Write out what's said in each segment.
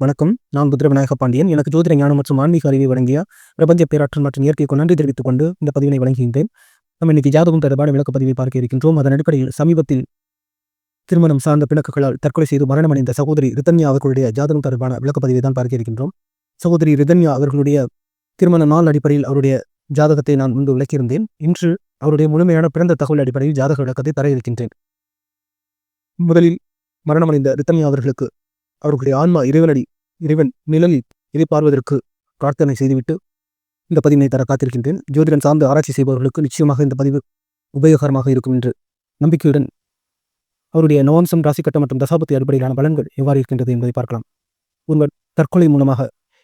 வணக்கம். நான் புத்திர விநாயக பாண்டியன். எனக்கு ஜோதிட ஞானம் மற்றும் ஆன்மீக அறிவை வழங்கிய பிரபஞ்ச பேராற்றல் மற்றும் இயற்கைக்கு நன்றி தெரிவித்துக் கொண்டு இந்த பதிவினை வழங்குகின்றேன். நம்ம இன்னைக்கு ஜாதகம் தொடர்பான விளக்க பதிவை பார்க்க இருக்கின்றோம். அதன் அடிப்படையில் சமீபத்தில் திருமணம் சார்ந்த பிணக்குகளால் தற்கொலை செய்து மரணமடைந்த சகோதரி ரிதன்யா அவர்களுடைய ஜாதகம் தொடர்பான விளக்கப்பதிவை தான் பார்க்க இருக்கின்றோம். சகோதரி ரிதன்யா அவர்களுடைய திருமண நாள் அடிப்படையில் அவருடைய ஜாதகத்தை நான் முன்பு விளக்கியிருந்தேன். இன்று அவருடைய முழுமையான பிறந்த தகவல் அடிப்படையில் ஜாதக விளக்கத்தை தர இருக்கின்றேன். முதலில் மரணமடைந்த ரித்தன்யா அவர்களுக்கு அவர்களுடைய ஆன்மா இறைவனடி இறைவன் நிழலில் எதிர்பார்வதற்கு பிரார்த்தனை செய்துவிட்டு இந்த பதிவினை தர காத்திருக்கின்றேன். ஜோதிடன் சார்ந்து ஆராய்ச்சி செய்பவர்களுக்கு நிச்சயமாக இந்த பதிவு உபயோகரமாக இருக்கும் என்று நம்பிக்கையுடன் அவருடைய நவம்சம் ராசிக்கட்டம் மற்றும் தசாபத்தி அடிப்படையிலான பலன்கள் எவ்வாறு இருக்கின்றது என்பதை பார்க்கலாம். ஒருவர் தற்கொலை மூலமாக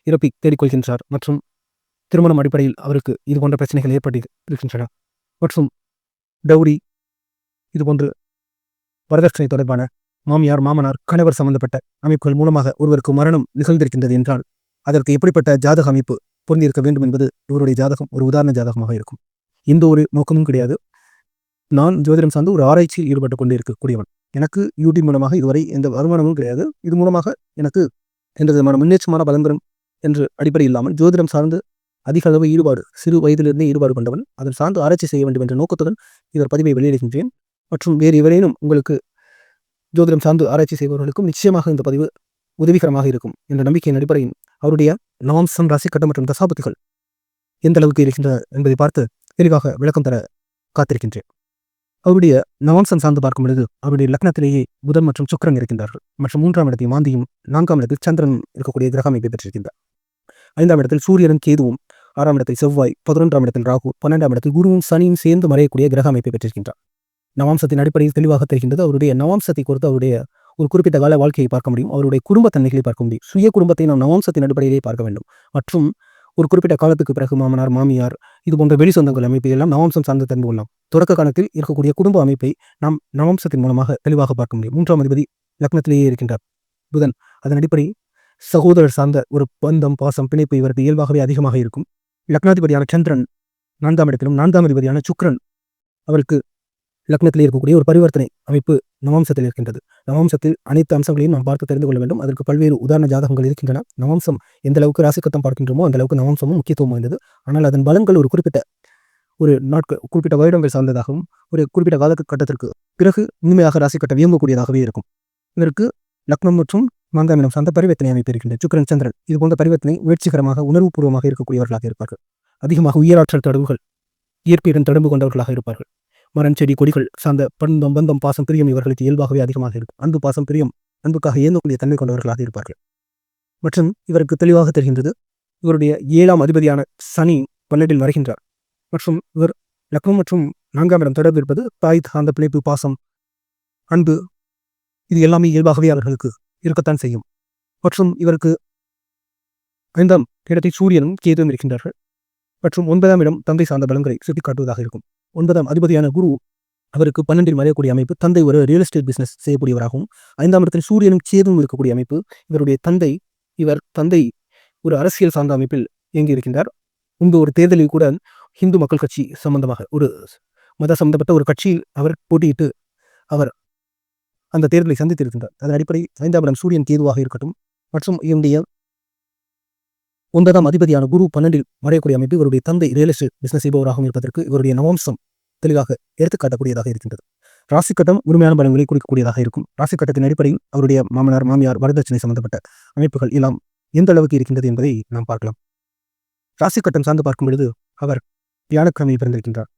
இறப்பை தேடிக்கொள்கின்றார் மற்றும் திருமணம் அடிப்படையில் அவருக்கு இது போன்ற பிரச்சனைகள் ஏற்பட்டு இருக்கின்றன மற்றும் டௌரி இதுபோன்று வரதட்சணை தொடர்பான மாமியார் மாமனார் கணவர் சம்பந்தப்பட்ட அமைப்புகள் மூலமாக ஒருவருக்கு மரணம் நிகழ்ந்திருக்கின்றது என்றால் அதற்கு எப்படிப்பட்ட ஜாதக அமைப்பு பொருந்திருக்க வேண்டும் என்பது இவருடைய ஜாதகம் ஒரு உதாரண ஜாதகமாக இருக்கும். எந்த ஒரு நோக்கமும் கிடையாது. நான் ஜோதிடம் சார்ந்து ஒரு ஆராய்ச்சியில் ஈடுபட்டு கொண்டு இருக்கக்கூடியவன் எனக்கு யூடியூப் மூலமாக இதுவரை எந்த வருமானமும் கிடையாது. இது மூலமாக எனக்கு எந்த விதமான முன்னேற்றமான பலன் என்று அடிப்படை இல்லாமல் ஜோதிடம் சார்ந்து அதிக அளவு ஈடுபாடு சிறு வயதிலிருந்தே ஈடுபாடு கொண்டவன் அதன் சார்ந்து ஆராய்ச்சி செய்ய வேண்டும் என்ற நோக்கத்துடன் இதர் பதிவை வெளியிடுகின்றேன். மற்றும் வேறு எவரேனும் உங்களுக்கு ஜோதிடம் சார்ந்து ஆராய்ச்சி செய்பவர்களுக்கும் நிச்சயமாக இந்த பதிவு உதவிகரமாக இருக்கும் என்ற நம்பிக்கையின் அடிப்படையில் அவருடைய நவம்சம் ராசி கட்டம் மற்றும் தசாபத்துகள் எந்த அளவுக்கு இருக்கின்றன என்பதை பார்த்து தெளிவாக விளக்கம் தர காத்திருக்கின்றேன். அவருடைய நவம்சம் சார்ந்து பார்க்கும் பொழுது அவருடைய லக்னத்திலேயே புதன் மற்றும் சுக்கரன் இருக்கின்றார்கள். மற்றும் மூன்றாம் இடத்தில் மாந்தியும் நான்காம் இடத்தில் சந்திரன் இருக்கக்கூடிய கிரக அமைப்பை பெற்றிருக்கின்றார். ஐந்தாம் இடத்தில் சூரியனும் கேதுவும் ஆறாம் இடத்தில் செவ்வாய் பதினொன்றாம் இடத்தில் ராகு பன்னெண்டாம் இடத்தில் குருவும் சனியும் சேர்ந்து மறையக்கூடிய கிரக அமைப்பை பெற்றிருக்கின்றார். நவாம்சத்தின் அடிப்படையில் தெளிவாக தெரிகின்றது அவருடைய நவாம்சத்தை குறித்து அவருடைய ஒரு குறிப்பிட்ட கால வாழ்க்கையை பார்க்க முடியும். அவருடைய குடும்ப தன்மைகளை பார்க்க முடியும். சுய குடும்பத்தை நாம் நவாம்சத்தின் அடிப்படையிலே பார்க்க வேண்டும். மற்றும் ஒரு குறிப்பிட்ட காலத்துக்கு பிறகு மாமனார் மாமியார் இது போன்ற வெளி சொந்தங்கள் அமைப்பை எல்லாம் நவாம்சம் சார்ந்த தெரிந்து கொள்ளலாம் தொடக்க காலத்தில் இருக்கக்கூடிய குடும்ப அமைப்பை நாம் நவாம்சத்தின் மூலமாக தெளிவாக பார்க்க முடியும். மூன்றாம் அதிபதி லக்னத்திலேயே இருக்கின்றார். புதன் அதன் அடிப்படை சகோதரர் சார்ந்த ஒரு பந்தம் பாசம் பிணைப்பு இவருக்கு இயல்பாகவே அதிகமாக இருக்கும். லக்னாதிபதியான சந்திரன் நான்காம் இடத்திலும் நான்காம் அதிபதியான சுக்ரன் அவருக்கு லக்னத்தில் இருக்கக்கூடிய ஒரு பரிவர்த்தனை அமைப்பு நவம்சத்தில் இருக்கின்றது. நவம்சத்தில் அனைத்து அம்சங்களையும் நாம் பார்த்து தெரிந்து கொள்ள வேண்டும். அதற்கு பல்வேறு உதாரண ஜாதகங்கள் இருக்கின்றன. நவம்சம் எந்த அளவுக்கு ராசிக்கத்தம் பார்க்கின்றோமோ அந்த அளவுக்கு நவம்சமும் முக்கியத்துவம் வாய்ந்தது. ஆனால் அதன் பலன்கள் ஒரு குறிப்பிட்ட ஒரு நாட்கள் குறிப்பிட்ட வருடங்கள் சார்ந்ததாகவும் ஒரு குறிப்பிட்ட காலகட்டத்திற்கு பிறகு உண்மையாக ராசி கட்டம் இயங்கக்கூடியதாகவே இருக்கும். இதற்கு லக்னம் மற்றும் மாங்காமினம் சார்ந்த பரிவர்த்தனை அமைப்பு இருக்கின்றது. சுக்கரன் சந்திரன் இது போன்ற பரிவர்த்தனை உணர்ச்சிகரமாக உணர்வுபூர்வமாக இருக்கக்கூடியவர்களாக இருப்பார்கள். அதிகமாக உயராற்றல் தொடர்புகள் இயற்கையுடன் தொடர்பு கொண்டவர்களாக இருப்பார்கள். மரம் செடி கொடிகள் சார்ந்த பந்தம் பந்தம் பாசம் பிரியம் இவர்களுக்கு இயல்பாகவே அதிகமாக இருக்கும். அன்பு பாசம் பிரியம் அன்புக்காக இயங்கக்கூடிய தன்மை கொண்டவர்களாக இருப்பார்கள். மற்றும் இவருக்கு தெளிவாக தெரிகின்றது இவருடைய ஏழாம் அதிபதியான சனி பன்னெண்டில் வருகின்றார். மற்றும் இவர் லக்னம் மற்றும் நான்காம் இடம் தொடர்பு இருப்பது தாய் சார்ந்த பிணைப்பு பாசம் அன்பு இது எல்லாமே இயல்பாகவே அவர்களுக்கு இருக்கத்தான் செய்யும். மற்றும் இவருக்கு ஐந்தாம் இடத்தை சூரியனும் கேதுவும் இருக்கின்றார்கள். மற்றும் ஒன்பதாம் இடம் தந்தை சார்ந்த பலங்களை சுட்டிக்காட்டுவதாக இருக்கும். ஒன்பதாம் அதிபதியான குரு அவருக்கு பன்னெண்டில் மறையக்கூடிய அமைப்பு தந்தை ஒரு ரியல் எஸ்டேட் பிசினஸ் செய்யக்கூடியவராகவும் ஐந்தாம் இடத்தில் சூரியனும் சேதும் இருக்கக்கூடிய அமைப்பு. இவருடைய தந்தை இவர் தந்தை ஒரு அரசியல் சார்ந்த அமைப்பில் இயங்கி இருக்கின்றார் முன்பு ஒரு தேர்தலில் கூட ஹிந்து மக்கள் கட்சி சம்பந்தமாக ஒரு மத சம்பந்தப்பட்ட ஒரு கட்சியில் அவர் போட்டியிட்டு அவர் அந்த தேர்தலை சந்தித்திருக்கின்றார். அதன் அடிப்படை ஐந்தாம் இடம் சூரியன் தேதுவாக இருக்கட்டும் மற்றும் இவருடைய ஒன்பதாம் அதிபதியான குரு பன்னெண்டில் மறையக்கூடிய அமைப்பு இவருடைய தந்தை ரியல் எஸ்டேட் பிசினஸ் செய்பவராகவும் இருப்பதற்கு இவருடைய நவம்சம் தெளிவாக எடுத்துக்காட்டக்கூடியதாக இருக்கின்றது. ராசிக்கட்டம் உண்மையான பலன்களை குறிக்கக்கூடியதாக இருக்கும். ராசிக்கட்டத்தின் அடிப்படையில் அவருடைய மாமனார் மாமியார் வரதட்சணை சம்பந்தப்பட்ட அமைப்புகள் எல்லாம் எந்த அளவுக்கு இருக்கின்றது என்பதை நாம் பார்க்கலாம். ராசிக்கட்டம் சார்ந்து பார்க்கும் பொழுது அவர் வியாழக்கிழமை பிறந்திருக்கின்றார்.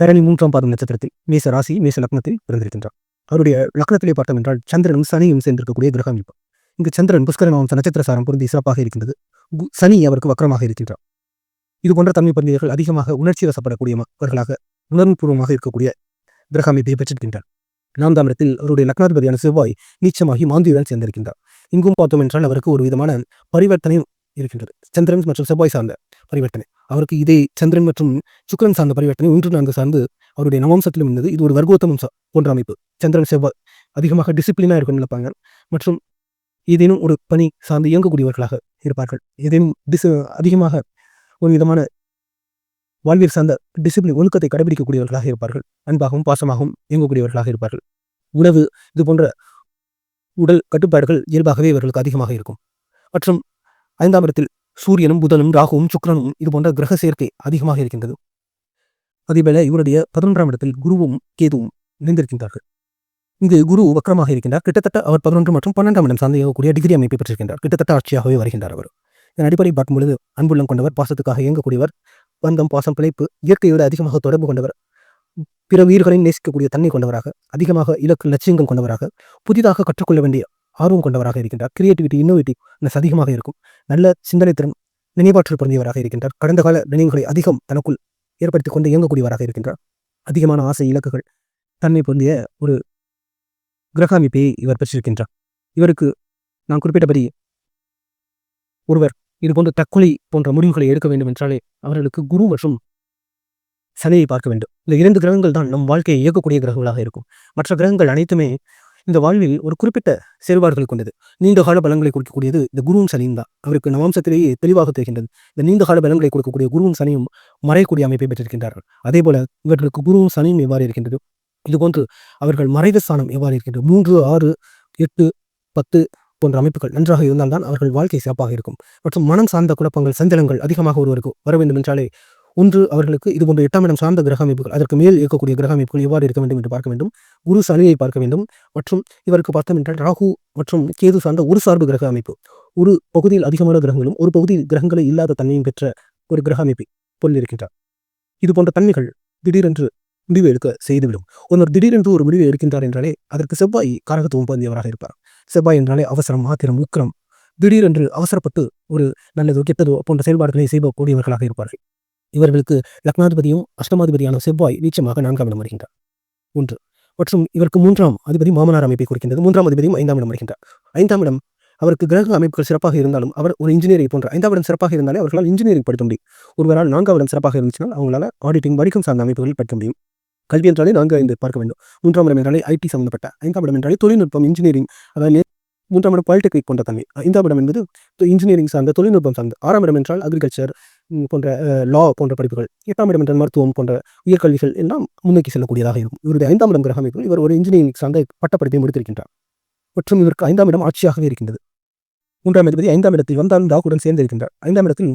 பேரணி மூன்றாம் பாதம் நட்சத்திரத்தில் மேச ராசி மேச லக்னத்தில் பிறந்திருக்கின்றார். அவருடைய லக்னத்திலே பார்த்தோம் என்றால் சந்திரனும் சனியும் சேர்ந்திருக்கக்கூடிய கிரக அமைப்பு. இங்கு சந்திரன் புஷ்கரமாம் நட்சத்திர சாரம் பொருந்தி சிறப்பாக இருக்கின்றது. சனி அவருக்கு வக்கரமாக இருக்கின்றார். இது போன்ற தன்மை பந்தியர்கள் அதிகமாக உணர்ச்சி வசப்படக்கூடியவர்களாக உணர்வுபூர்வமாக இருக்கக்கூடிய கிரக அமைப்பை பெற்றிருக்கின்றார். நான்காம் இடத்தில் அவருடைய லக்னாதிபதியான செவ்வாய் நீச்சமாகி மாந்தியுடன் சேர்ந்திருக்கின்றார். இங்கும் பார்த்தோம் என்றால் அவருக்கு ஒரு விதமான பரிவர்த்தனையும் இருக்கின்றது. சந்திரன் மற்றும் செவ்வாய் சார்ந்த பரிவர்த்தனை. அவருக்கு இதே சந்திரன் மற்றும் சுக்கரன் சார்ந்த பரிவர்த்தனை ஒன்று நான்கு சார்ந்து அவருடைய நவம்சத்திலும் இருந்தது. இது ஒரு வர்க்கோத்தமம் போன்ற அமைப்பு. சந்திரன் செவ்வாய் அதிகமாக டிசிப்ளினா இருக்கும் நினைப்பாங்க. மற்றும் ஏதேனும் ஒரு பணி சார்ந்து இயங்கக்கூடியவர்களாக இருப்பார்கள். ஏதேனும் டிஸ் அதிகமாக ஒரு விதமான வாழ்வியல் சார்ந்த டிசிப்ளின் ஒழுக்கத்தை கடைபிடிக்கக்கூடியவர்களாக இருப்பார்கள். அன்பாகவும் பாசமாகவும் இயங்கக்கூடியவர்களாக இருப்பார்கள். உணவு இது போன்ற உடல் கட்டுப்பாடுகள் இயல்பாகவே இவர்களுக்கு அதிகமாக இருக்கும். மற்றும் ஐந்தாம் இடத்தில் சூரியனும் புதனும் ராகுவும் சுக்கரனும் இது போன்ற கிரக சேர்க்கை அதிகமாக இருக்கின்றது. அதேபோல இவருடைய பதினொன்றாம் இடத்தில் குருவும் கேதுவும் இணைந்திருக்கின்றார்கள் இங்கு குரு வக்கரமாக இருக்கின்றார். கிட்டத்தட்ட அவர் பதினொன்று மற்றும் பன்னெண்டாம் இடம் சார்ந்து இயங்கக்கூடிய டிகிரி அமைப்பை பெற்றிருக்கின்றார். கிட்டத்தட்ட ஆட்சியாகவே வருகின்றார் அவர். இதன் அடிப்படை பார்க்கும் பொழுது அன்புள்ளம் கொண்டவர் பாசத்துக்காக இயங்கக்கூடியவர் பந்தம் பாசம் பிழைப்பு இயற்கையோடு அதிகமாக தொடர்பு கொண்டவர் பிற உயிர்களையும் நேசிக்கக்கூடிய தன்மை கொண்டவராக அதிகமாக இலக்கு லட்சியங்கள் கொண்டவராக புதிதாக கற்றுக்கொள்ள வேண்டிய ஆர்வம் கொண்டவராக இருக்கின்றார். கிரியேட்டிவிட்டி இன்னோவேட்டிவ்னஸ் அதிகமாக இருக்கும். நல்ல சிந்தனை திறன் நினைவாற்றல் பொருந்தியவராக இருக்கின்றார். கடந்த கால நினைவுகளை அதிகம் தனக்குள் ஏற்படுத்தி கொண்டு இயங்கக்கூடியவராக இருக்கின்றார். அதிகமான ஆசை இலக்குகள் தன்மை பொருந்திய ஒரு கிரக அமைப்பை இவர் பெற்றிருக்கின்றார். இவருக்கு நான் குறிப்பிட்டபடி ஒருவர் இது போன்ற தற்கொலை போன்ற முடிவுகளை எடுக்க வேண்டும் என்றாலே அவர்களுக்கு குரு மற்றும் சனியை பார்க்க வேண்டும். இந்த இரண்டு கிரகங்கள் தான் நம் வாழ்க்கையை இயக்கக்கூடிய கிரகங்களாக இருக்கும். மற்ற கிரகங்கள் அனைத்துமே இந்த வாழ்வில் ஒரு குறிப்பிட்ட செயல்பாடுகள் கொண்டது. நீண்ட கால பலங்களை கொடுக்கக்கூடியது இந்த குருவும் சனியும் தான். அவருக்கு நவம்சத்திலேயே தெளிவாக தெரிகின்றது. இந்த நீண்ட கால பலங்களை கொடுக்கக்கூடிய குருவும் சனியும் மறையக்கூடிய அமைப்பை பெற்றிருக்கின்றார்கள். அதே போல இவர்களுக்கு குருவும் சனியும் எவ்வாறு இருக்கின்றது. இதுபோன்று அவர்கள் மறைவு ஸ்தானம் எவ்வாறு இருக்கின்றது? மூன்று ஆறு எட்டு பத்து போன்ற அமைப்புகள் நன்றாக இருந்தால்தான் அவர்கள் வாழ்க்கை சிறப்பாக இருக்கும். மற்றும் மனம் சார்ந்த குழப்பங்கள் சஞ்சலங்கள் அதிகமாக ஒருவருக்கு வர வேண்டும் என்றாலே ஒன்று அவர்களுக்கு இது போன்ற எட்டாம் இடம் சார்ந்த கிரக அமைப்புகள் அதற்கு மேல் இருக்கக்கூடிய கிரக அமைப்புகள் எவ்வாறு இருக்க வேண்டும் என்று பார்க்க வேண்டும். குரு சலுகையை பார்க்க வேண்டும். மற்றும் இவருக்கு பார்த்தோம் என்றால் ராகு மற்றும் கேது சார்ந்த ஒரு சார்பு கிரக அமைப்பு. ஒரு பகுதியில் அதிகமான கிரகங்களும் ஒரு பகுதியில் கிரகங்களை இல்லாத தன்மையும் பெற்ற ஒரு கிரக அமைப்பை பொருளிருக்கின்றார் இது போன்ற தன்மைகள் திடீரென்று முடிவு எடுக்க செய்துவிடும். ஒருவர் திடீரென்று ஒரு முடிவு எடுக்கின்றார் என்றாலே அதற்கு செவ்வாய் காரகத்துவம் பொருந்தியவராக இருப்பார். செவ்வாய் என்றாலே அவசரம் ஆத்திரம் உக்கிரம். திடீரென்று அவசரப்பட்டு ஒரு நல்லதோ கெட்டதோ போன்ற செயல்பாடுகளை செய்யக்கூடியவர்களாக இருப்பார்கள். இவர்களுக்கு லக்னாதிபதியும் அஷ்டமாதிபதியான செவ்வாய் நீச்சமாக நான்காம் இடம் வருகின்றார் ஒன்று. மற்றும் இவருக்கு மூன்றாம் அதிபதி மாமனார் அமைப்பை குறிக்கின்றது. மூன்றாம் அதிபதியும் ஐந்தாம் இடம் வருகின்றார் ஐந்தாம் இடம் அவருக்கு கிரக அமைப்புகள் சிறப்பாக இருந்தாலும் அவர் ஒரு இன்ஜினியரிங் போன்ற ஐந்தாம் இடம் சிறப்பாக இருந்தாலே அவர்களால் இன்ஜினியரிங் படிக்க முடியும். ஒருவரால் நான்காம் இடம் சிறப்பாக இருந்துச்சுனால் அவங்களால ஆடிட்டிங் வடிக்கும் சார்ந்த அமைப்புகள் படிக்க முடியும். கல்வி என்றாலே நான்கு ஐந்து பார்க்க வேண்டும். மூன்றாம் இடம் என்றாலே ஐடி சம்பந்தப்பட்ட ஐந்தாம் இடம் என்றாலே தொழில்நுட்பம் இன்ஜினியரிங் அதாவது மூன்றாம் இடம் பாலிடெக்னிக் போன்ற தன்மை. ஐந்தாம் இடம் என்பது இன்ஜினியரிங் சார்ந்த தொழில்நுட்பம் சார்ந்த ஆறாம் இடம் என்றால் அக்ரிகல்ச்சர் போன்ற லா போன்ற படிப்புகள் எட்டாம் இடம் என்றால் மருத்துவம் போன்ற உயர்கல்விகள் எல்லாம் முன்னோக்கி செல்லக்கூடியதாக இருக்கும். இவருடைய ஐந்தாம் இடம் கிரக அமைப்பு இவர் ஒரு இன்ஜினியரிங் சார்ந்த பட்டப்படிப்பை முடித்திருக்கின்றார். மற்றும் இவருக்கு ஐந்தாம் இடம் ஆட்சியாகவே இருக்கின்றது. மூன்றாம் அதிபதி ஐந்தாம் இடத்தில் வந்தாலும் ராகுடன் சேர்ந்திருக்கின்றார். ஐந்தாம் இடத்தில்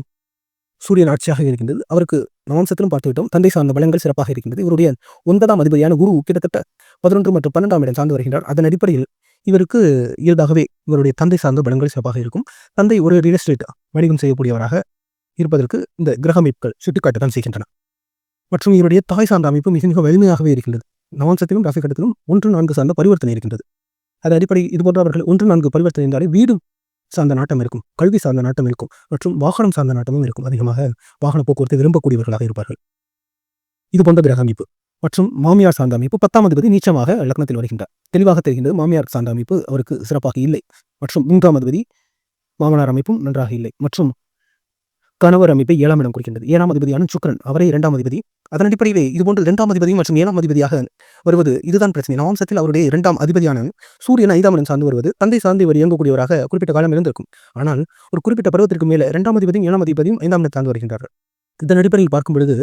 சூரியன் ஆட்சியாக இருக்கின்றது. அவருக்கு நவம்சத்திலும் பார்த்துவிட்டோம். தந்தை சார்ந்த பலங்கள் சிறப்பாக இருக்கின்றது. இவருடைய ஒன்பதாம் அதிபதியான குரு கிட்டத்தட்ட பதினொன்று மற்றும் பன்னெண்டாம் இடம் சார்ந்து வருகின்றார். அதன் அடிப்படையில் இவருக்கு இயல்பாகவே இவருடைய தந்தை சார்ந்த பலங்கள் சிறப்பாக இருக்கும். தந்தை ஒரு ரியல் எஸ்டேட் வணிகம் செய்யக்கூடியவராக இருப்பதற்கு இந்த கிரக அமைப்புகள் சுட்டிக்காட்டத்தான் செய்கின்றன. மற்றும் இவருடைய தாய் சார்ந்த அமைப்பு மிக மிக வலிமையாகவே இருக்கின்றது. நவம்சத்திலும் ராசி கட்டத்திலும் ஒன்று நான்கு சார்ந்த பரிவர்த்தனை இருக்கின்றது. அதன் அடிப்படை இது போன்றவர்கள் ஒன்று நான்கு பரிவர்த்தனை என்றாலே வீடு சார்ந்த நாட்டம் இருக்கும். கல்வி சார்ந்த நாட்டம் இருக்கும். மற்றும் வாகனம் சார்ந்த நாட்டமும் இருக்கும். அதிகமாக வாகன போக்குவரத்தை விரும்பக்கூடியவர்களாக இருப்பார்கள். இது போன்ற கிரக அமைப்பு. மற்றும் மாமியார் சார்ந்த அமைப்பு பத்தாம் அதிபதி நீச்சமாக லக்னத்தில் வருகின்றார். தெளிவாக தெரிகின்றது மாமியார் சார்ந்த அமைப்பு அவருக்கு சிறப்பாக இல்லை. மற்றும் மூன்றாம் அதிபதி மாமனார் அமைப்பும் நன்றாக இல்லை. மற்றும் கணவர் அமைப்பை ஏழாம் இடம் குறிக்கின்றது. ஏழாம் அதிபதியான சுக்கரன். அவரே இரண்டாம் அதிபதி அதன் அடிப்படையிலே இதுபோன்று இரண்டாம் அதிபதி மற்றும் ஏழாம் அதிபதியாக வருவது இதுதான் பிரச்சனை. நவம்சத்தில் அவருடைய இரண்டாம் அதிபதியான சூரியன் ஐந்தாம் இடம் சார்ந்து வருவது தந்தை சார்ந்து இவர் இயங்கக்கூடியவராக குறிப்பிட்ட காலம் இருந்திருக்கும். ஆனால் ஒரு குறிப்பிட்ட பருவத்திற்கு மேலே இரண்டாம் அதிபதியும் ஏழாம் அதிபதியும் ஐந்தாம் இடம் சார்ந்து வருகின்றார்கள். இதன் அடிப்படையில் பார்க்கும் பொழுது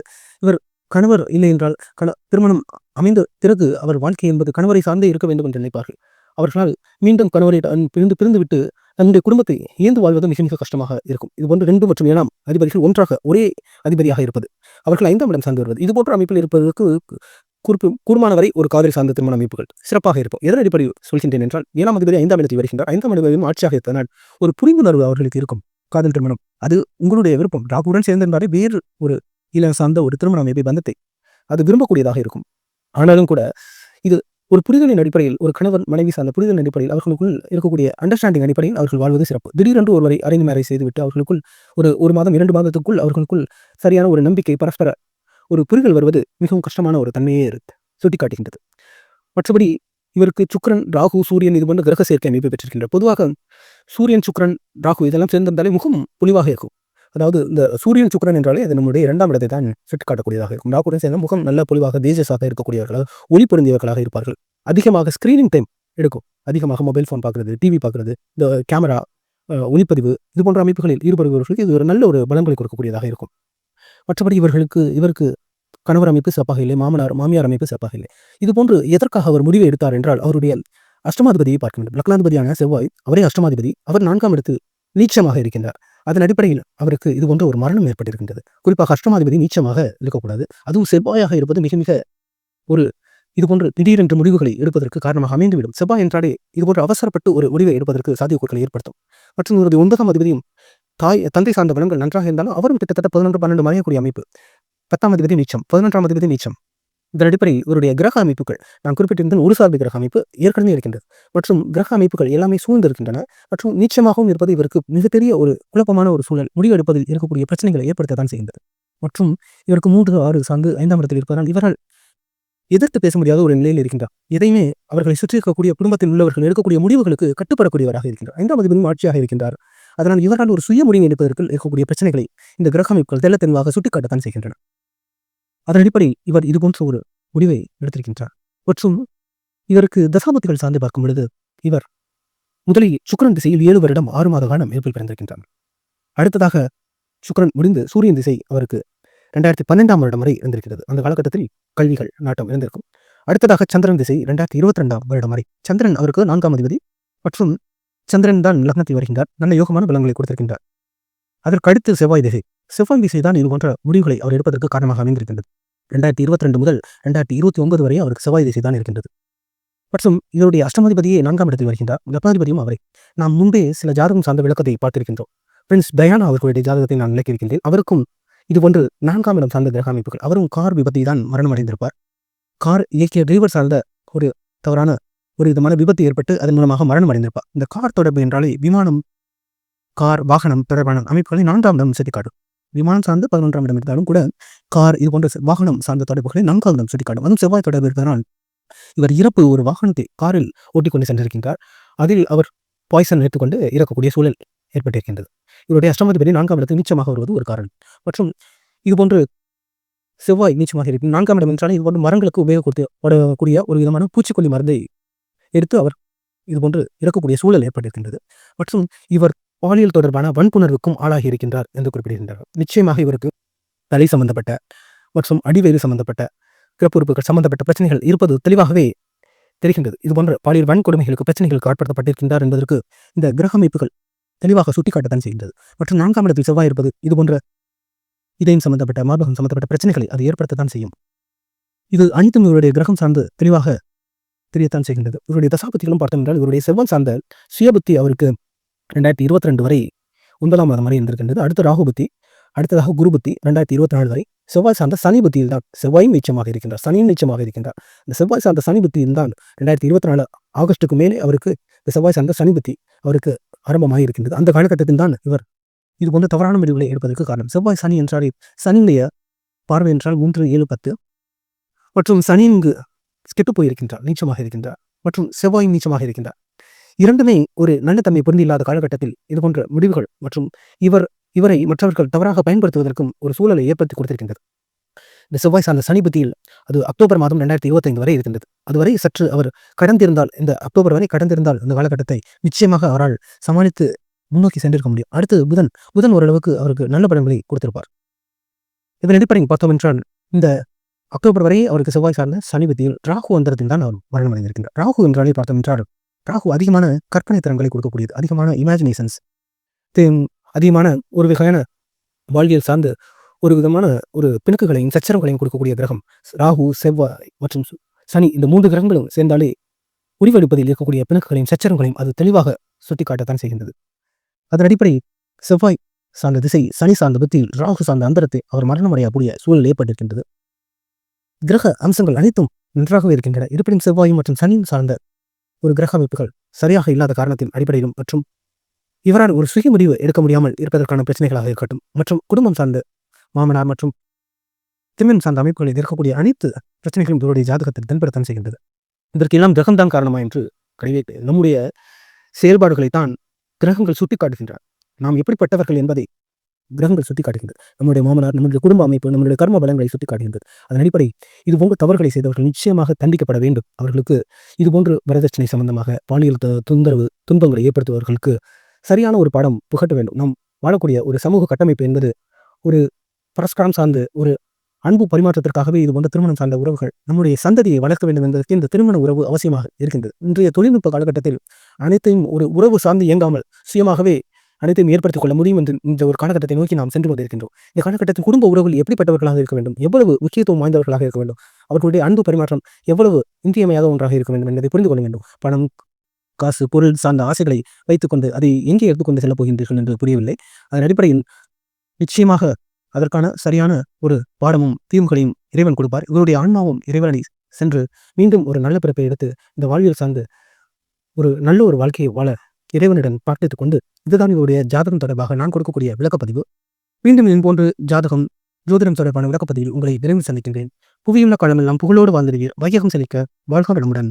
இவர் கணவர் இல்லை என்றால் கண திருமணம் அமைந்த பிறகு அவர் வாழ்க்கை என்பது கணவரை சார்ந்தே இருக்க வேண்டும் என்று நினைப்பார்கள். அவர்களால் மீண்டும் கணவரை பிரிந்து பிரிந்துவிட்டு தன்னுடைய குடும்பத்தை இயந்து வாழ்வது மிக மிக கஷ்டமாக இருக்கும். இது போன்று ரெண்டு மற்றும் ஏழாம் அதிபதிகள் ஒன்றாக ஒரே அதிபதியாக இருப்பது. அவர்கள் ஐந்தாம் இடம் சார்ந்து வருவது. இது போன்ற அமைப்பில் இருப்பதற்கு குறிப்பு கூர்மான வரை ஒரு காவிரி சார்ந்த திருமண அமைப்புகள் சிறப்பாக இருக்கும். எதன் அடிப்படையில் சொல்கின்றேன் என்றால் ஏழாம் அதிபதி ஐந்தாம் இடத்தில் வருகின்றார் ஐந்தாம் அதிபதியும் ஆட்சியாக இருப்பதனால் ஒரு புரிந்துணர்வு அவர்களுக்கு இருக்கும் காதல் திருமணம். அது உங்களுடைய விருப்பம். ராகுடன் சேர்ந்திருந்தாலே வேறு ஒரு இளம் சார்ந்த ஒரு திருமண அமைப்பை பந்தத்தை அது விரும்பக்கூடியதாக இருக்கும். ஆனாலும் கூட இது ஒரு புரிதலின் அடிப்படையில் ஒரு கணவன் மனைவி சார்ந்த புரிதலின் அடிப்படையில் அவர்களுக்குள் இருக்கக்கூடிய அண்டர்ஸ்டாண்டிங் அடிப்படையில் அவர்கள் வாழ்வது சிறப்பு. திடீரென்று ஒருவரை அரேஞ்ச் மேரேஜ் செய்துவிட்டு அவர்களுக்குள் ஒரு ஒரு மாதம் இரண்டு மாதத்துக்குள் அவர்களுக்குள் சரியான ஒரு நம்பிக்கை பரஸ்பர ஒரு புரிதல் வருவது மிகவும் கஷ்டமான ஒரு தன்மையே சுட்டிக்காட்டுகின்றது. மற்றபடி இவருக்கு சுக்கரன் ராகு சூரியன் இது போன்ற கிரக சேர்க்கை அமைப்பு பெற்றிருக்கின்றனர் பொதுவாக சூரியன் சுக்கரன் ராகு இதெல்லாம் சேர்ந்திருந்தாலே முகம் புலிவாக இருக்கும். அதாவது இந்த சூரியன் சுக்கரன் என்றாலே அது நம்முடைய இரண்டாம் இடத்தை தான் சுட்டிக்காட்டக்கூடியதாக இருக்கும். ராகுடன் சேர்ந்த முகம் நல்ல பொலிவாக தேஜஸாக இருக்கக்கூடியவர்களாக ஒளி பொருந்தியவர்களாக இருப்பார்கள். அதிகமாக ஸ்க்ரீனிங் டைம் எடுக்கும். அதிகமாக மொபைல் ஃபோன் பார்க்குறது டிவி பார்க்குறது இந்த கேமரா ஒளிப்பதிவு இது போன்ற அமைப்புகளில் ஈடுபடுபவர்களுக்கு இது ஒரு நல்ல ஒரு பலன்களை கொடுக்கக்கூடியதாக இருக்கும். மற்றபடி இவர்களுக்கு இவருக்கு கணவர் அமைப்பு சிறப்பாக இல்லை மாமனார் மாமியார் அமைப்பு சிறப்பாக இல்லை. இது போன்று எதற்காக அவர் முடிவை எடுத்தார் என்றால் அவருடைய அஷ்டமாதிபதியை பார்க்க வேண்டும். லக்னாதிபதியான செவ்வாய் அவரே அஷ்டமாதிபதி அவர் நான்காம் இடத்து நீச்சமாக இருக்கின்றார். அதன் அடிப்படையில் அவருக்கு இது போன்ற ஒரு மரணம் ஏற்பட்டிருக்கின்றது. குறிப்பாக அஷ்டமாதிபதி நீச்சமாக இருக்கக்கூடாது. அதுவும் செவ்வாயாக இருப்பது மிக மிக ஒரு இதுபோன்ற திடீரென்று முடிவுகளை எடுப்பதற்கு காரணமாக அமைந்துவிடும். செவ்வாய் என்றாலே இது போன்ற அவசரப்பட்டு ஒரு முடிவை எடுப்பதற்கு சாத்தியக்கூறுகளை ஏற்படுத்தும். மற்றும் இவரது ஒன்பதாம் அதிபதியும் தாய் தந்தை சார்ந்த பலன்கள் நன்றாக இருந்தாலும் அவரும் கிட்டத்தட்ட பதினொன்று பன்னெண்டு மறையக்கூடிய அமைப்பு. பத்தாம் அதிபதி நீச்சம் பதினொன்றாம் அதிபதி நீச்சம். இதன் அடிப்படையில் இவருடைய கிரக அமைப்புகள். நான் குறிப்பிட்டிருந்த ஒரு சார்பு கிரக அமைப்பு ஏற்கனவே இருக்கின்றது. மற்றும் கிரக அமைப்புகள் எல்லாமே சூழ்ந்திருக்கின்றன. மற்றும் நீச்சமாகவும் இருப்பது இவருக்கு மிகப்பெரிய ஒரு குழப்பமான ஒரு சூழல். முடிவெடுப்பதில் இருக்கக்கூடிய பிரச்சனைகளை ஏற்படுத்தத்தான் செய்கின்றது. மற்றும் இவருக்கு மூன்று ஆறு சார்ந்து ஐந்தாம் இடத்தில் இருப்பதால் இவரால் எதிர்த்து பேச முடியாத ஒரு நிலையில் இருக்கின்றார். எதையுமே அவர்களை சுற்றி இருக்கக்கூடிய குடும்பத்தில் உள்ளவர்கள் எடுக்கக்கூடிய முடிவுகளுக்கு கட்டுப்படக்கூடியவராக இருக்கின்றார். ஐந்தாம் அதிபதியும் ஆட்சியாக இருக்கின்றார். அதனால் இவரால் ஒரு சுய முடிவு எடுப்பதற்கு இருக்கக்கூடிய பிரச்சனைகளை இந்த கிரக அமைப்புகள் தெல்ல தெளிவாக சுட்டிக்காட்டத்தான் செய்கின்றன. அதன் அடிப்படை இவர் இது போன்ற ஒரு முடிவை எடுத்திருக்கின்றார். மற்றும் இவருக்கு தசாபத்துகள் சார்ந்து பார்க்கும் பொழுது இவர் முதலில் சுக்கரன் திசையில் ஏழு வருடம் ஆறு மாத காலம் ஏற்பில் பிறந்திருக்கின்றார். அடுத்ததாக சுக்கரன் முடிந்து சூரியன் திசை அவருக்கு ரெண்டாயிரத்தி பன்னெண்டாம் வருடம் வரை இருந்திருக்கிறது. அந்த காலகட்டத்தில் கல்விகள் நாட்டம் இருந்திருக்கும். அடுத்ததாக சந்திரன் திசை ரெண்டாயிரத்தி இருபத்தி ரெண்டாம் வருடம் வரை. சந்திரன் அவருக்கு நான்காம் அதிபதி மற்றும் சந்திரன் தான் லக்னத்தில் வருகின்றார். நல்ல யோகமான பலங்களை கொடுத்திருக்கின்றார். அதற்கு அடுத்து செவ்வாய் திசை. செவ்வாய் திசை தான் இது போன்ற முடிவுகளை அவர் எடுப்பதற்கு காரணமாக அமைந்திருக்கின்றது. ரெண்டாயிரத்தி இருபத்தி ரெண்டு முதல் ரெண்டாயிரத்தி இருபத்தி ஒன்பது வரை அவருக்கு செவ்வாய் திசை தான் இருக்கின்றது. மற்றும் இவருடைய அஷ்டமதிபதியை நான்காம் இடத்தில் வருகின்றார். லக்னாதிபதியும் அவரை. நாம் முன்பே சில ஜாதகம் சார்ந்த விளக்கத்தை பார்த்திருக்கின்றோம். பிரின்ஸ் டயானா அவர்களுடைய ஜாதகத்தை நான் விளக்கியிருக்கின்றேன். அவருக்கும் இது போன்று நான்காம் இடம் சார்ந்த கிரக அமைப்புகள் அவரும் கார் விபத்தை தான் மரணம் அடைந்திருப்பார் கார் இயக்கிய டிரைவர் சார்ந்த ஒரு தவறான ஒரு விதமான விபத்து ஏற்பட்டு அதன் மூலமாக மரணம் அடைந்திருப்பார் இந்த கார் தொடர்பு என்றாலே விமானம் கார் வாகனம் தொடர்பான அமைப்புகளை நான்காம் இடம் சுட்டிக்காட்டும். விமானம் சார்ந்து பதினொன்றாம் இடம் இருந்தாலும் கூட கார் இது போன்ற வாகனம் சார்ந்த தொடர்புகளை நான்காம் இடம் சுட்டிக்காட்டும். அதுவும் செவ்வாய் தொடர்பு இருப்பதனால் இவர் இறப்பு ஒரு வாகனத்தை காரில் ஓட்டிக்கொண்டு சென்றிருக்கின்றார். அதில் அவர் பாய்சன் எடுத்துக்கொண்டு இறக்கக்கூடிய சூழல் ஏற்பட்டிருக்கின்றது. இவருடைய அஷ்டமாதிபதி நான்காம் இடத்தில் நீச்சமாக வருவது ஒரு காரணம். மற்றும் இதுபோன்று செவ்வாய் நீச்சமாக இருக்கும் நான்காம் இடம் என்றாலும் இது போன்ற மரங்களுக்கு உபயோகப்படுத்தக்கூடிய ஒரு விதமான பூச்சிக்கொல்லி மருந்தை எடுத்து அவர் இது போன்று இறக்கக்கூடிய சூழல் ஏற்பட்டிருக்கின்றது. மற்றும் இவர் பாலியல் தொடர்பான வன்புணர்வுக்கும் ஆளாகி இருக்கின்றார் என்று குறிப்பிடுகின்றார். நிச்சயமாக இவருக்கு தலை சம்பந்தப்பட்ட மற்றும் அடிவேறு சம்பந்தப்பட்ட பிறப்புறுப்புகள் சம்பந்தப்பட்ட பிரச்சனைகள் இருப்பது தெளிவாகவே தெரிகின்றது. இது போன்ற பாலியல் வன்கொடுமைகளுக்கு பிரச்சனைகளுக்கு ஆட்படுத்தப்பட்டிருக்கின்றார் என்பதற்கு இந்த கிரக அமைப்புகள் தெளிவாக சுட்டிக்காட்டத்தான் செய்கின்றது. மற்றும் நான்காம் இடத்தில் செவ்வாய் இருப்பது இது போன்ற இதயம் சம்பந்தப்பட்ட மார்பகம் சம்பந்தப்பட்ட பிரச்சனைகளை அது ஏற்படுத்தத்தான் செய்யும். இது அனைத்தும் இவருடைய கிரகம் சார்ந்து தெளிவாக தெரியத்தான் செய்கின்றது. இவருடைய தசாபத்திகளும் பார்த்தோம் என்றால் இவருடைய செவ்வாய் சார்ந்த சுயபுத்தி அவருக்கு ரெண்டாயிரத்தி இருபத்தி ரெண்டு வரை ஒன்பதாம் மாதம் வரை இருந்திருக்கின்றது. அடுத்து ராகுபத்தி அடுத்ததாக குருபத்தி ரெண்டாயிரத்தி இருபத்தி நாலு வரை செவ்வாய் சார்ந்த சனி புத்தியில் தான் செவ்வாயும் நீச்சமாக இருக்கின்றார். சனியும் நீச்சமாக இருக்கின்றார். இந்த செவ்வாய் சார்ந்த சனி புத்தியில் தான் ரெண்டாயிரத்தி இருபத்தி நாலு ஆகஸ்ட்டுக்கு மேலே அவருக்கு இந்த செவ்வாய் சார்ந்த சனி புத்தி அவருக்கு ஆரம்பமாக இருக்கின்றது. அந்த காலகட்டத்தில் தான் இவர் இது போன்ற தவறான முடிவுகளை எடுப்பதற்கு காரணம். செவ்வாய் சனி என்றால் சனியுடைய பார்வை என்றால் மூன்று ஏழு பத்து மற்றும் சனி இங்கு கெட்டு போயிருக்கின்றார் நீச்சமாக இருக்கின்றார் மற்றும் செவ்வாயும் நீச்சமாக இருக்கின்றார். இரண்டுமே ஒரு நல்ல தன்மை பொருந்தி இல்லாத காலகட்டத்தில் இது போன்ற முடிவுகள் மற்றும் இவர் இவரை மற்றவர்கள் தவறாக பயன்படுத்துவதற்கும் ஒரு சூழலை ஏற்படுத்தி கொடுத்திருக்கின்றது. இந்த செவ்வாய் சார்ந்த சனி புத்தியில் அது அக்டோபர் மாதம் ரெண்டாயிரத்தி இருபத்தைந்து வரை இருக்கின்றது. அதுவரை சற்று அவர் கடந்திருந்தால் இந்த அக்டோபர் வரை கடந்திருந்தால் இந்த காலகட்டத்தை நிச்சயமாக அவரால் சமாளித்து முன்னோக்கி சென்றிருக்க முடியும். அடுத்து புதன் புதன் ஓரளவுக்கு அவருக்கு நல்ல பலன்களை கொடுத்திருப்பார். இதன் அடிப்படையில் பார்த்தோம் என்றால் இந்த அக்டோபர் வரை அவருக்கு செவ்வாய் சார்ந்த சனி புத்தியில் ராகு அந்தரத்தில் தான் அவர் மரணம் அடைந்திருக்கின்றார் ராகு என்றாலே பார்த்தோம் என்றால் ராகு அதிகமான கற்பனை திறன்களை கொடுக்கக்கூடியது. அதிகமான இமேஜினேஷன்ஸ் அதிகமான ஒரு வகையான வாழ்வியல் சார்ந்து ஒரு விதமான ஒரு பிணக்குகளையும் சச்சரவுகளையும் கொடுக்கக்கூடிய கிரகம். ராகு செவ்வாய் மற்றும் சனி இந்த மூன்று கிரகங்களும் சேர்ந்தாலே உரிவெடுப்பதில் இருக்கக்கூடிய பிணக்குகளையும் சச்சரவுகளையும் அது தெளிவாக சுட்டிக்காட்டத்தான் செய்கின்றது. அதன் அடிப்படை செவ்வாய் சார்ந்த திசை சனி சார்ந்த புத்தியில் ராகு சார்ந்த அந்தரத்தை அவர் மரணமடையக்கூடிய சூழல் ஏற்பட்டிருக்கின்றது. கிரக அம்சங்கள் அனைத்தும் நன்றாகவே இருக்கின்றன. இருப்பினும் செவ்வாயும் மற்றும் சனி சார்ந்த ஒரு கிரக அமைப்புகள் சரியாக இல்லாத காரணத்தின் அடிப்படையிலும் மற்றும் இவரால் ஒரு சுய முடிவு எடுக்க முடியாமல் இருப்பதற்கான பிரச்சனைகளாக இருக்கட்டும் மற்றும் குடும்பம் சார்ந்த மாமனார் மற்றும் திமின் சார்ந்த அமைப்புகளில் இருக்கக்கூடிய அனைத்து பிரச்சனைகளும் இவருடைய ஜாதகத்தில் தென்படுத்தான் செய்கின்றது. இதற்கெல்லாம் கிரகம்தான் காரணமா என்று கழிவே நம்முடைய செயல்பாடுகளைத்தான் கிரகங்கள் சுட்டி காட்டுகின்றார் நாம் எப்படிப்பட்டவர்கள் என்பதை கிரகங்கள் சுட்டி காட்டுகின்றது. நம்முடைய மாமனார் நம்முடைய குடும்ப அமைப்பு நம்முடைய கர்ம பலங்களை சுட்டி காட்டுகின்றது. அதன் அடிப்படை இது போன்ற தவறுகளை செய்தவர்கள் நிச்சயமாக தண்டிக்கப்பட வேண்டும். அவர்களுக்கு இது போன்று வரதட்சணை சம்பந்தமாக பாலியல் தொந்தரவு துன்பங்களை ஏற்படுத்துபவர்களுக்கு சரியான ஒரு பாடம் புகட்ட வேண்டும். நாம் வாழக்கூடிய ஒரு சமூக கட்டமைப்பு என்பது ஒரு பரஸ்காரம் சார்ந்து ஒரு அன்பு பரிமாற்றத்திற்காகவே இது போன்ற திருமணம் சார்ந்த உறவுகள் நம்முடைய சந்ததியை வளர்க்க வேண்டும் என்பதற்கு இந்த திருமண உறவு அவசியமாக இருக்கின்றது. இன்றைய தொழில்நுட்ப காலகட்டத்தில் அனைத்தையும் ஒரு உறவு சார்ந்து இயங்காமல் சுயமாகவே அனைத்தையும் ஏற்படுத்திக் கொள்ள முடியும் என்று இந்த ஒரு காலகட்டத்தை நோக்கி நாம் சென்று கொண்டிருக்கின்றோம். இந்த காலகட்டத்தில் குடும்ப உறவுகள் எப்படிப்பட்டவர்களாக இருக்க வேண்டும்? எவ்வளவு முக்கியத்துவம் வாய்ந்தவர்களாக இருக்க வேண்டும்? அவர்களுடைய அன்பு பரிமாற்றம் எவ்வளவு இன்றியமையாத ஒன்றாக இருக்க வேண்டும் என்பதை புரிந்து கொள்ள வேண்டும். பணம் காசு பொருள் சார்ந்த ஆசைகளை வைத்துக்கொண்டு அதை எங்கே எடுத்துக்கொண்டு செல்லப் போகின்றீர்கள் என்று புரியவில்லை. அதன் அடிப்படையில் நிச்சயமாக அதற்கான சரியான ஒரு பாடமும் தீவுகளையும் இறைவன் கொடுப்பார். இவருடைய ஆன்மாவும் இறைவனை சென்று மீண்டும் ஒரு நல்ல பிறப்பை எடுத்து இந்த வாழ்வியல் சார்ந்து ஒரு நல்ல ஒரு வாழ்க்கையை வாழ இறைவனிடம் பிரார்த்தித்துக் கொண்டு இதுதான் இவருடைய ஜாதகம் தொடர்பாக நான் கொடுக்கக்கூடிய விளக்கப்பதிவு. மீண்டும் இது போன்று ஜாதகம் ஜோதிடம் தொடர்பான விளக்கப்பதிவில் உங்களை விரைவில் சந்திக்கின்றேன். புவியுள்ள காலமெல்லாம் புகழோடு வாழ்ந்திருவீர் வையகம் செழிக்க வாழ்க வளமுடன்.